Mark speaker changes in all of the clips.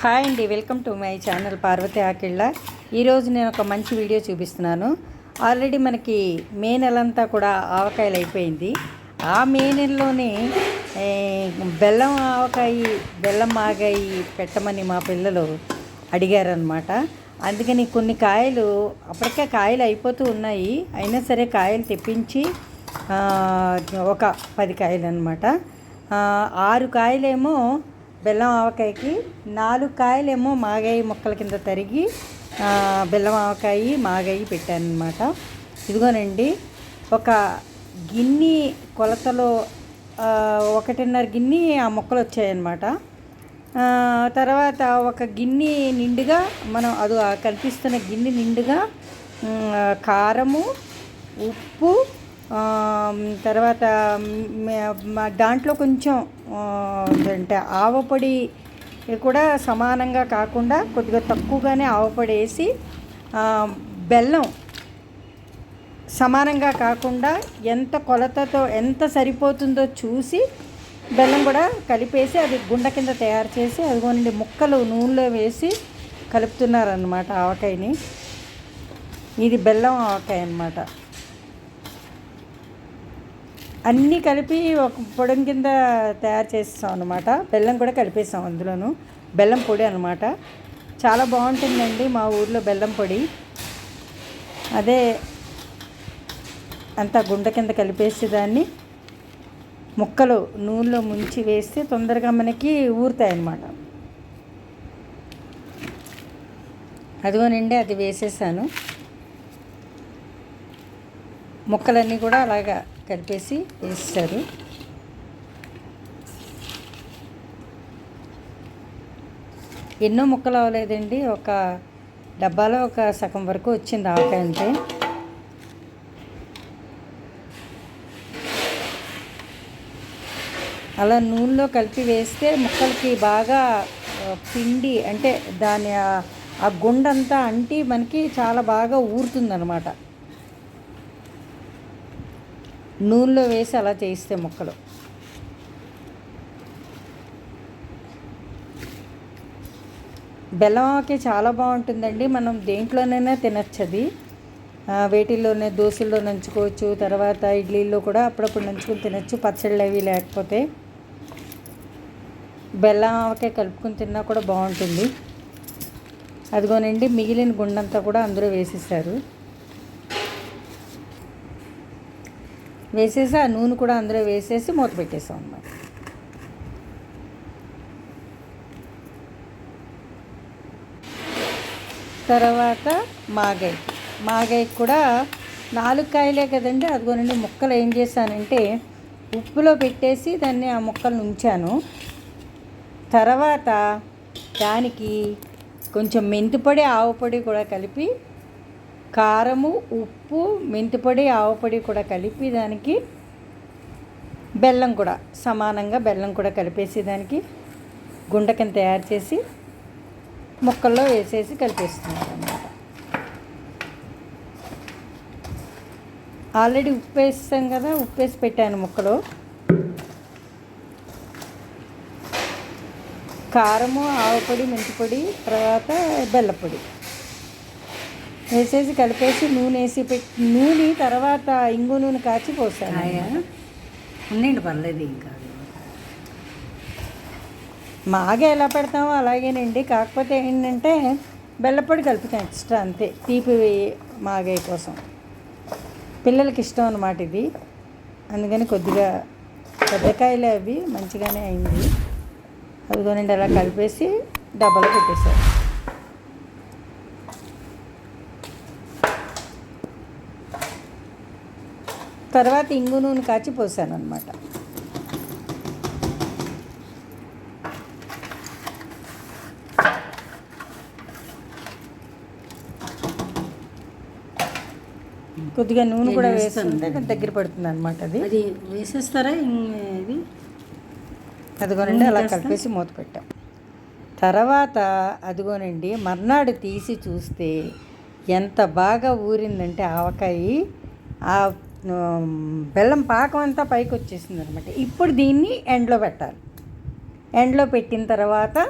Speaker 1: Hi అండి welcome to my channel Parvathi Akilla. ఈరోజు నేను ఒక మంచి వీడియో చూపిస్తున్నాను. ఆల్రెడీ మనకి మే నెలంతా కూడా ఆవకాయలు అయిపోయింది. ఆ మే నెలలోనే బెల్లం ఆవకాయ బెల్లం ఆగాయి పెట్టమని మా పిల్లలు అడిగారనమాట అందుకని కొన్ని కాయలు అప్పటికే కాయలు అయిపోతూ ఉన్నాయి. అయినా సరే కాయలు తెప్పించి ఒక పది కాయలు అనమాట ఆరు కాయలేమో బెల్లం ఆవకాయకి నాలుగు కాయలేమో మాగాయి మొక్కల కింద తరిగి బెల్లం ఆవకాయ మాగాయి పెట్టాను అనమాట ఇదిగోనండి ఒక గిన్ని కొలతలో ఒకటిన్నర గిన్ని ఆ మొక్కలు వచ్చాయన్నమాట. తర్వాత ఒక గిన్నె నిండుగా మనం అది కనిపిస్తున్న గిన్ని గిన్నె నిండుగా కారము ఉప్పు తర్వాత దాంట్లో కొంచెం అంటే ఆవపొడి కూడా సమానంగా కాకుండా కొద్దిగా తక్కువగానే ఆవపొడి వేసి బెల్లం సమానంగా కాకుండా ఎంత కొలతతో ఎంత సరిపోతుందో చూసి బెల్లం కూడా కలిపేసి అది గుండ కింద తయారు చేసి అదిగోనండి ముక్కలు నూనెలో వేసి కలుపుతున్నారనమాట ఆవకాయని. ఇది బెల్లం ఆవకాయ అన్నమాట. అన్నీ కలిపి ఒక పొడం కింద తయారు చేస్తాం అనమాట బెల్లం కూడా కలిపేస్తాం అందులోను. బెల్లం పొడి అనమాట చాలా బాగుంటుందండి మా ఊర్లో బెల్లం పొడి. అదే అంతా గుండ కింద కలిపేసి దాన్ని ముక్కలు నూనెలో ముంచి వేస్తే తొందరగా మనకి ఊరుతాయి అన్నమాట అదిగోనండి అది వేసేసాను. ముక్కలన్నీ కూడా అలాగా కలిపేసి వేస్తారు. ఎన్నో ముక్కలు అవ్వలేదండి. ఒక డబ్బాలో ఒక సగం వరకు వచ్చింది ఆవకాయ అంతే. అలా నూనెలో కలిపి వేస్తే ముక్కలకి బాగా పిండి అంటే దాని ఆ- ఆ గుండంతా అంటి మనకి చాలా బాగా ఊరుతుందన్నమాట. నూనెలో వేసి అలా చేయిస్తే ముక్కలు. బెల్లం ఆవకాయ చాలా బాగుంటుందండి. మనం దేంట్లోనైనా తినచ్చు అది వేటిల్లోనే దోశల్లో నంచుకోవచ్చు తర్వాత ఇడ్లీల్లో కూడా అప్పుడప్పుడు నంచుకొని తినచ్చు పచ్చళ్ళు అవి లేకపోతే. బెల్లం ఆవకాయ కలుపుకొని తిన్నా కూడా బాగుంటుంది. అదిగోనండి మిగిలిన గుండంతా కూడా అందరూ వేసేసారు వేసేసి ఆ నూనె కూడా అందులో వేసేసి మూత పెట్టేసాం అన్నమాట. తర్వాత మాగాయ. మాగాయ కూడా నాలుగు కాయలే కదండి అదిగోనండి ముక్కలు ఏం చేశానంటే ఉప్పులో పెట్టేసి దాన్ని ఆ ముక్కలు ఉంచాను. తర్వాత దానికి కొంచెం మెంతిపొడి ఆవుపొడి కూడా కలిపి కారము ఉప్పు మెంతిపొడి ఆవుపొడి కూడా కలిపి దానికి బెల్లం కూడా సమానంగా బెల్లం కూడా కలిపేసి దానికి గుండకని తయారు చేసి ముక్కల్లో వేసేసి కలిపేస్తున్నారు అన్నమాట ఆల్రెడీ ఉప్పు వేస్తాం కదా ఉప్పు వేసి పెట్టాను ముక్కలు. కారము ఆవపొడి మెంతిపొడి తర్వాత బెల్లపొడి. వేసేసి కలిపేసి నూనె వేసి పెట్టి నూనె తర్వాత ఇంగు నూనె కాచి పోసాను.
Speaker 2: ఉండండి పర్లేదు ఇంకా.
Speaker 1: మాగా ఎలా పెడతామో అలాగేనండి. కాకపోతే ఏంటంటే బెల్లపొడి కలుపుతాం ఎక్స్ట్రా అంతే. తీపి మాగాయ కోసం. పిల్లలకి ఇష్టం అన్నమాట ఇది. అందుకని కొద్దిగా పెద్దకాయలు అవి మంచిగానే అయింది. అదిగోనండి అలా కలిపేసి డబ్బాలో పెట్టేశారు. తర్వాత ఇంగు నూనె కాచి పోసాను అనమాట కొద్దిగా నూనె కూడా వేస్తుంటే దగ్గర పడుతుంది అనమాట అది.
Speaker 2: అది వేసేస్తారా? ఇది?
Speaker 1: అదిగోనండి అలా? కలిపేసి మూత పెట్టాం. తర్వాత అదిగోనండి మర్నాడు తీసి చూస్తే ఎంత బాగా ఊరిందంటే ఆవకాయ ఆ బెల్లం పాకం అంతా పైకి వచ్చేసింది అనమాట ఇప్పుడు దీన్ని ఎండలో పెట్టాలి. ఎండలో పెట్టిన తర్వాత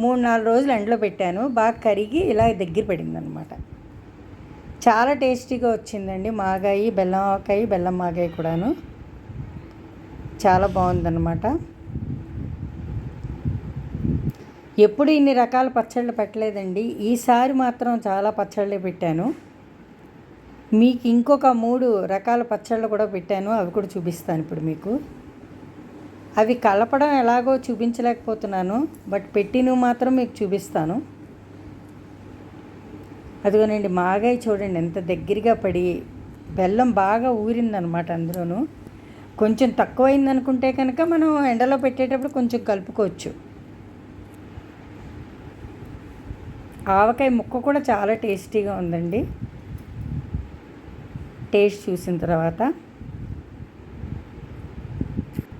Speaker 1: మూడు నాలుగు రోజులు ఎండలో పెట్టాను. బాగా కరిగి ఇలా దగ్గర పడింది అనమాట చాలా టేస్టీగా వచ్చిందండి. మాగాయి బెల్లం ఆకాయి బెల్లం మాగాయి కూడాను. చాలా బాగుందన్నమాట. ఎప్పుడు ఇన్ని రకాల పచ్చళ్ళు పెట్టలేదండి. ఈసారి మాత్రం చాలా పచ్చళ్ళే పెట్టాను. మీకు ఇంకొక మూడు రకాల పచ్చళ్ళు కూడా పెట్టాను. అవి కూడా చూపిస్తాను ఇప్పుడు మీకు. అవి కలపడం ఎలాగో చూపించలేకపోతున్నాను. బట్ పెట్టినవి మాత్రం మీకు చూపిస్తాను. అదిగోనండి మాగాయ చూడండి ఎంత దగ్గరగా పడి బెల్లం బాగా ఊరిందనమాట అందులోనూ. కొంచెం తక్కువైంది అనుకుంటే కనుక మనం ఎండలో పెట్టేటప్పుడు కొంచెం కలుపుకోవచ్చు. ఆవకాయ ముక్క కూడా చాలా టేస్టీగా ఉందండి. టేస్ట్ చూసిన తర్వాత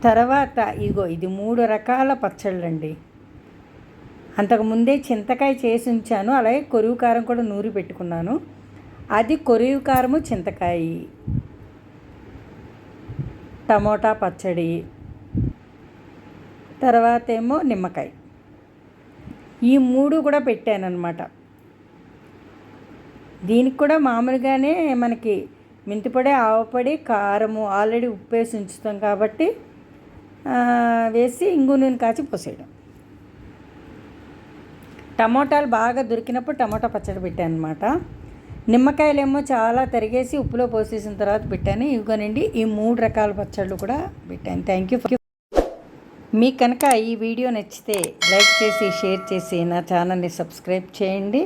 Speaker 1: తర్వాత ఇదిగో ఇది మూడు రకాల పచ్చళ్ళండి. అంతకుముందే చింతకాయ చేసి ఉంచాను అలాగే కొరువు కారం కూడా నూరి పెట్టుకున్నాను. అది కొరువు కారము చింతకాయ. టమోటా పచ్చడి. తర్వాత ఏమో నిమ్మకాయ. ఈ మూడు కూడా పెట్టానన్నమాట. దీనికి కూడా మామూలుగానే మనకి మెంతిపొడి ఆవపొడి కారము ఆల్రెడీ ఉప్పు వేసి ఉంచుతాం కాబట్టి వేసి ఇంగు నూనె కాచి పోసేయడం. టమోటాలు బాగా దొరికినప్పుడు టమోటా పచ్చడి పెట్టాను అనమాట నిమ్మకాయలేమో చాలా తరిగేసి ఉప్పులో పోసేసిన తర్వాత పెట్టాను. ఇవిగోనండి ఈ మూడు రకాల పచ్చళ్ళు కూడా పెట్టాను. థ్యాంక్ యూ మీకు కనుక ఈ వీడియో నచ్చితే లైక్ చేసి షేర్ చేసి నా ఛానల్ని సబ్స్క్రైబ్ చేయండి.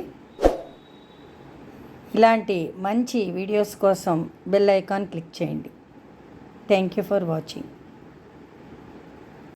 Speaker 1: ఇలాంటి మంచి వీడియోస్ కోసం బెల్ ఐకాన్ క్లిక్ చేయండి. Thank you for watching